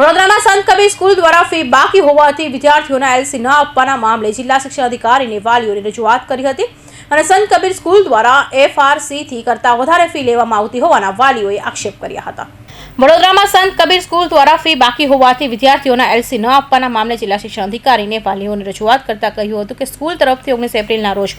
વડોદરાના સંત કબીર સ્કૂલ દ્વારા ફી બાકી હોવાથી વિદ્યાર્થીઓના એલસી ન આપવાના મામલે જિલ્લા શિક્ષણ અધિકારીને વાલીઓએ રજૂઆત કરી હતી અને સંત કબીર સ્કૂલ દ્વારા એફઆરસીથી કરતાં વધારે ફી લેવામાં આવતી હોવાના વાલીઓએ આક્ષેપ કર્યા હતા. વડોદરામાં સંત કબીર સ્કૂલ દ્વારા ફી બાકી હોવાથી વિદ્યાર્થીઓના એલસી ન આપવાના મામલે જિલ્લા શિક્ષણ અધિકારીને વાલીઓને રજૂઆત કરતાં કહ્યું હતું કે સ્કૂલ તરફથી ઓગણીસ એપ્રિલના રોજ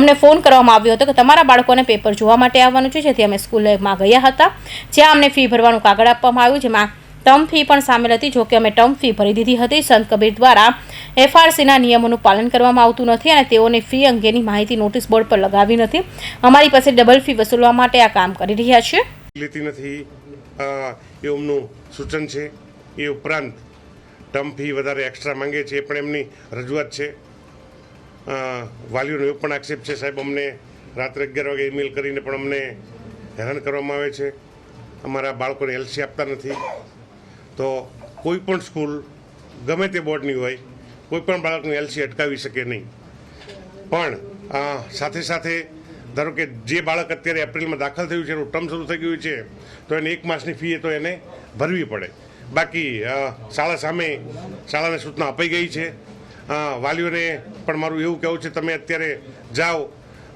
અમને ફોન કરવામાં આવ્યો હતો કે તમારા બાળકોને પેપર જોવા માટે આવવાનું છે, જેથી અમે સ્કૂલમાં ગયા હતા. જ્યાં અમને ફી ભરવાનું કાગળ આપવામાં આવ્યું, જેમાં ટર્મ ફી પણ સામેલ હતી, જોકે અમે ટર્મ ફી ભરી દીધી હતી. સંત કબીર દ્વારા એફઆરસીના નિયમોનું પાલન કરવામાં આવતું નથી અને તેઓને ફી અંગેની માહિતી નોટિસ બોર્ડ પર લગાવી નથી. અમારી પાસે ડબલ ફી વસૂલવા માટે આ કામ કરી રહ્યા છે. લેતી નથી. એમનું સૂચન છે. એ ઉપરાંત ટર્મ ફી વધારે એક્સ્ટ્રા માંગે છે, એ પણ એમની રજૂઆત છે. વાલીઓનો એ પણ આક્ષેપ છે, સાહેબ, અમને રાત્રે અગિયાર વાગે ઈમેલ કરીને પણ અમને હેરાન કરવામાં આવે છે. અમારા બાળકોને એલસી આપતા નથી. તો કોઈ પણ સ્કૂલ ગમે તે બોર્ડની હોય, કોઈ પણ બાળકનું એલસી અટકાવી શકે નહીં. પણ સાથે સાથે ધારો કે જે બાળક અત્યારે એપ્રિલમાં દાખલ થયું છે, એનું ટર્મ શરૂ થઈ ગયું છે, તો એને એક માસની ફી તો એને ભરવી પડે. બાકી શાળા સામે શાળાને સૂચના અપાઈ ગઈ છે. વાલીઓને પણ મારું એવું કહેવું છે, તમે અત્યારે જાઓ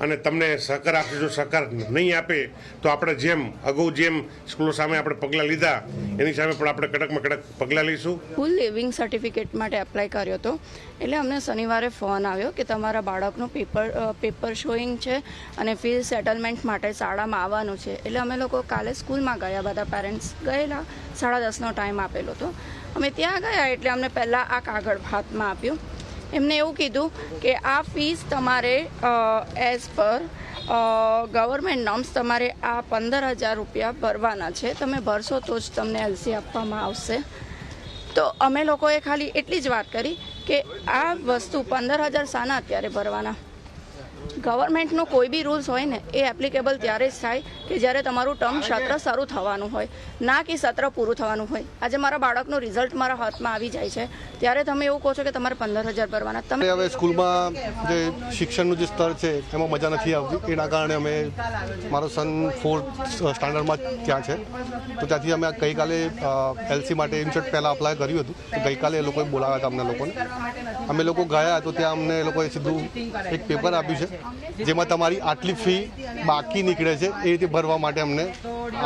અને તમને સહકાર આપશે જો સહકાર નહીં આપે, તો આપણે જેમ અગાઉ જેમ સ્કૂલો સામે આપણે પગલાં લીધા, એની સામે પણ આપણે કડકમાં કડક પગલાં લઈશું. ફૂલ લિવિંગ સર્ટિફિકેટ માટે એપ્લાય કર્યો હતો એટલે અમને શનિવારે ફોન આવ્યો કે તમારા બાળકનું પેપર પેપર શોઈંગ છે અને ફી સેટલમેન્ટ માટે શાળામાં આવવાનું છે. એટલે અમે લોકો કાલે સ્કૂલમાં ગયા, બધા પેરેન્ટ્સ ગયેલા, સાડા દસનો ટાઈમ આપેલો હતો અમે ત્યાં ગયા એટલે અમને પહેલાં આ કાગળ હાથમાં આપ્યું. એમને એવું કીધું કે આ ફીસ તમારે એઝ પર ગવર્મેન્ટ નોર્મ્સ તમારે આ પંદર હજાર રૂપિયા ભરવાના છે. તમે ભરશો તો જ તમને એલસી આપવામાં આવશે. તો અમે લોકોએ ખાલી એટલી જ વાત કરી કે આ વસ્તુ પંદર હજાર શાના અત્યારે ભરવાના. ગવર્મેન્ટનો કોઈ બી રૂલ્સ હોય ને એ એપ્લિકેબલ ત્યારે જ થાય કે જ્યારે તમારું ટર્મ સત્ર શરૂ થવાનું હોય. ના કે સત્ર પૂરું થવાનું હોય. આજે મારા બાળકનું રિઝલ્ટ મારા હાથમાં આવી જાય છે. ત્યારે તમે એવું કહો છો કે તમારે પંદર હજાર ભરવાના. તમે હવે સ્કૂલમાં જે શિક્ષણનું જે સ્તર છે એમાં મજા નથી આવતી. એના કારણે અમે મારો સન ફોર્થ સ્ટાન્ડર્ડમાં ત્યાં છે. તો ત્યાંથી અમે ગઈકાલે એલસી માટે ઇન્શર્ટ પહેલાં અપ્લાય કર્યું હતું. તો ગઈકાલે એ લોકોએ બોલાવ્યા હતા અમને લોકોને. અમે લોકો ગયા તો ત્યાં અમને એ લોકોએ સીધું એક પેપર આપ્યું છે. જેમાં તમારી આટલી ફી બાકી નીકળે છે, એ રીતે ભરવા માટે અમને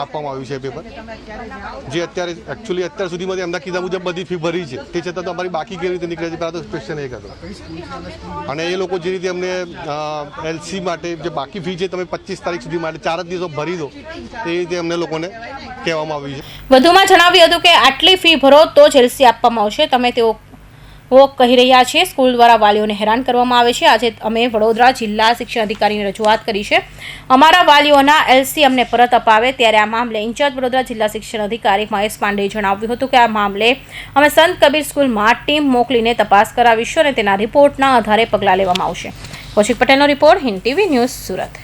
આપવામાં આવ્યું છે પેપર જે અત્યારે એકચ્યુઅલી અત્યાર સુધીમાં એમના કીધા મુજબ બધી ફી ભરી છે. તે છતાં તો અમારી બાકી કેવી રીતે નીકળે છે, પહેલાં તો ક્વેશ્ચન એક હતો. અને એ લોકો જે રીતે અમને એલસી માટે જે બાકી ફી છે, તમે પચીસ તારીખ સુધી માટે ચાર જ દિવસો ભરી દો, એ રીતે અમને લોકોને કહેવામાં આવ્યું છે. વધુમાં જણાવ્યું હતું કે આટલી ફી ભરો તો જ એલસી આપવામાં આવશે. તમે તેઓ ઓ કહી રહ્યા છે. સ્કૂલ દ્વારા વાલીઓને હેરાન કરવામાં આવે છે. આજે અમે વડોદરા જિલ્લા શિક્ષણ અધિકારીને રજૂઆત કરી છે. અમારા વાલીઓના એલસી અમને પરત અપાવે ત્યારે આ મામલે ઇન્ચાર્જ વડોદરા જિલ્લા શિક્ષણ અધિકારી મહેશ પાંડેએ જણાવ્યું હતું કે આ મામલે અમે સંત કબીર સ્કૂલમાં ટીમ મોકલીને તપાસ કરાવીશું અને તેના રિપોર્ટના આધારે પગલાં લેવામાં આવશે. કૌશિક પટેલનો report Hind TV news Surat.